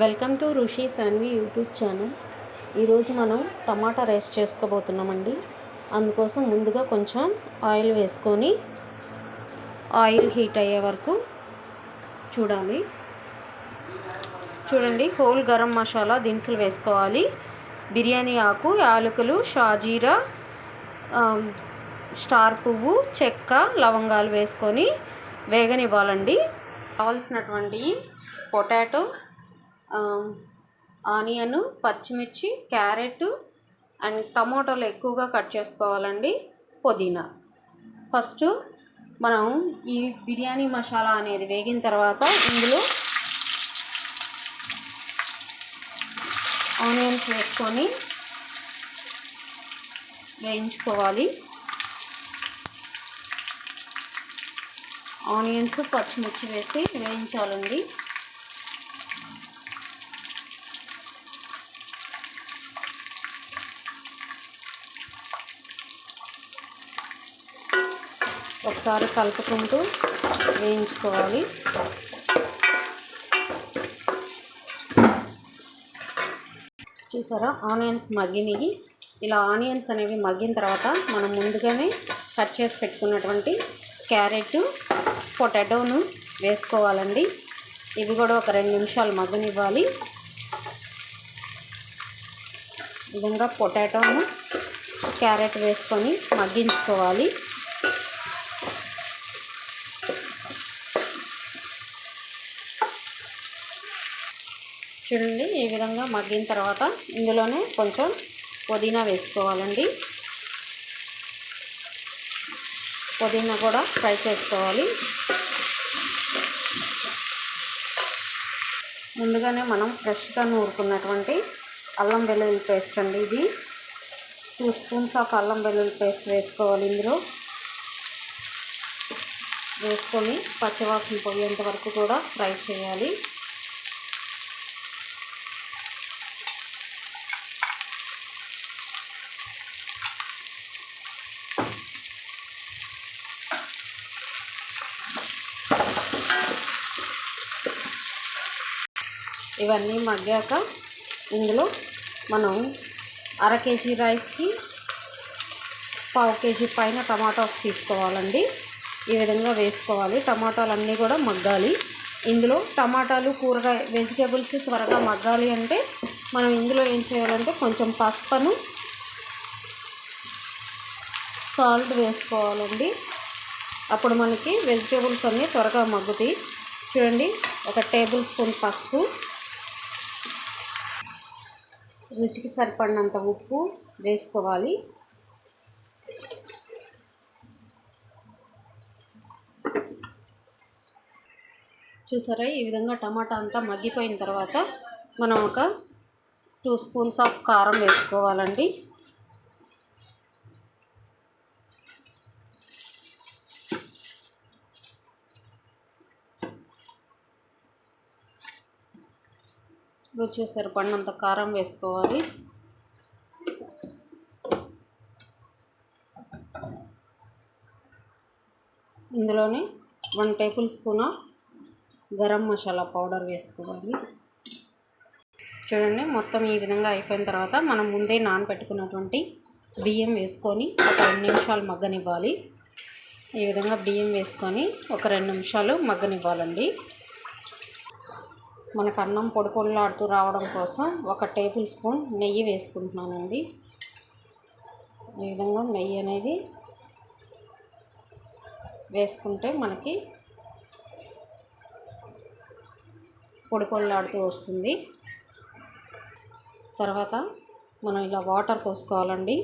Welcome to ఋషి Saanvi YouTube channel. ఈరోజు మనం టమాటా రైస్ చేసుకోబోతున్నామండి. అందుకోసం ముందుగా కొంచెం ఆయిల్ వేసుకొని ఆయిల్ హీట్ అయ్యే వరకు చూడాలి. చూడండి హోల్ గరం మసాలా దినుసులు వేసుకోవాలి. బిర్యానీ ఆకు యాలకులు షాజీరా స్టార్ పువ్వు చెక్క లవంగాలు వేసుకొని వేగనివ్వాలండి. కావాల్సినటువంటి పొటాటో ఆనియన్ పచ్చిమిర్చి క్యారెట్ అండ్ టమోటాలు ఎక్కువగా కట్ చేసుకోవాలండి పుదీనా. ఫస్ట్ మనం ఈ బిర్యానీ మసాలా అనేది వేగిన తర్వాత ఇందులో ఆనియన్స్ వేసుకొని వేయించుకోవాలి. ఆనియన్స్ పచ్చిమిర్చి వేసి వేయించాలండి. ఒకసారి కలుపుకుంటూ వేయించుకోవాలి. చూసారా? ఆనియన్స్ మగ్గినవి ఇలా ఆనియన్స్ అనేవి మగ్గిన తర్వాత మనం ముందుగానే కట్ చేసి పెట్టుకున్నటువంటి క్యారెట్ పొటాటోను వేసుకోవాలండి. ఇవి కూడా ఒక రెండు నిమిషాలు మగ్గనివ్వాలి. ఈ విధంగా పొటాటోను క్యారెట్ వేసుకొని మగ్గించుకోవాలి. చూడండి ఈ విధంగా మగ్గిన తర్వాత ఇందులోనే కొంచెం పుదీనా వేసుకోవాలండి. పుదీనా కూడా ఫ్రై చేసుకోవాలి. ముందుగానే మనం ఫ్రెష్గా నూరుకున్నటువంటి అల్లం వెల్లుల్లి పేస్ట్ అండి ఇది. టూ స్పూన్స్ ఆఫ్ అల్లం వెల్లుల్లి పేస్ట్ వేసుకోవాలి ఇందులో. వేసుకొని పచ్చివాసన పోయేంత వరకు కూడా ఫ్రై చేయాలి. ఇవన్నీ మగ్గాక ఇందులో మనం అర కేజీ రైస్కి పావు కేజీ పైన టమాటాస్ తీసుకోవాలండి. ఈ విధంగా వేసుకోవాలి. టమాటాలు అన్నీ కూడా మగ్గాలి. ఇందులో టమాటాలు కూరగాయ వెజిటేబుల్స్ త్వరగా మగ్గాలి అంటే మనం ఇందులో ఏం చేయాలంటే కొంచెం పసుపును సాల్ట్ వేసుకోవాలండి. అప్పుడు మనకి వెజిటేబుల్స్ అన్నీ త్వరగా మగ్గుతాయి. చూడండి ఒక టేబుల్ స్పూన్ పసుపు రుచికి సరిపడినంత ఉప్పు వేసుకోవాలి. చూసారా? ఈ విధంగా టమాటా అంతా మగ్గిపోయిన తర్వాత మనం ఒక టూ స్పూన్స్ ఆఫ్ కారం వేసుకోవాలండి. రుచి సరిపడినంత కారం వేసుకోవాలి. ఇందులోనే one tablespoon garam masala powder వేసుకోవాలి. చూడండి మొత్తం ఈ విధంగా అయిపోయిన తర్వాత మనం ముందే నానబెట్టుకున్నటువంటి బియ్యం వేసుకొని ఒక రెండు నిమిషాలు మగ్గనివ్వాలి. ఈ విధంగా బియ్యం వేసుకొని ఒక రెండు నిమిషాలు మగ్గనివ్వాలండి. మనకు అన్నం పొడి పొడిలాడుతూ రావడం కోసం ఒక టేబుల్ స్పూన్ నెయ్యి వేసుకుంటున్నానండి. ఈ విధంగా నెయ్యి అనేది వేసుకుంటే మనకి పొడి పొడిలాడుతూ వస్తుంది. తర్వాత మనం ఇలా వాటర్ పోసుకోవాలండి.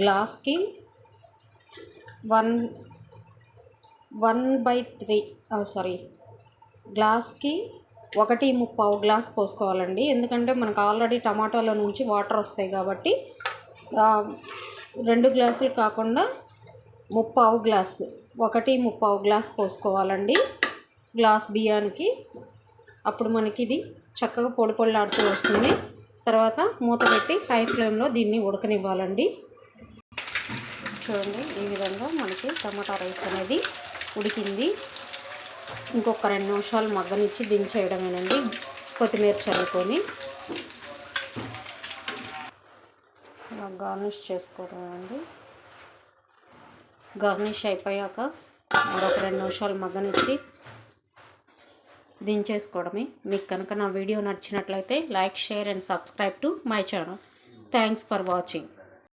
గ్లాస్కి one one by three sorry గ్లాస్కి ఒకటి ముప్పావు గ్లాస్ పోసుకోవాలండి. ఎందుకంటే మనకు ఆల్రెడీ టమాటాలో నుంచి వాటర్ వస్తాయి కాబట్టి రెండు గ్లాసులు కాకుండా ముప్పావు గ్లాస్ ఒకటి ముప్పావు గ్లాస్ పోసుకోవాలండి గ్లాస్ బియ్యానికి. అప్పుడు మనకి ఇది చక్కగా పొడి పొడిలాడుతూ వస్తుంది. తర్వాత మూత పెట్టి హై ఫ్లేమ్లో దీన్ని ఉడకనివ్వాలండి. చూడండి ఈ విధంగా మనకి టమాటా రైస్ అనేది ఉడికింది. ఇంకొక రెండు నిమిషాలు మగ్గనిచ్చి దించేయడమేనండి కొత్తిమీర చల్లుకొని. ఇలా గార్నిష్ చేసుకోవడం అండి గార్నిష్ అయిపోయాక మరొక రెండు నిమిషాలు మగ్గనిచ్చి దించేసుకోవడమే. మీకు కనుక నా వీడియో నచ్చినట్లయితే like share and subscribe to my channel. Thanks for watching.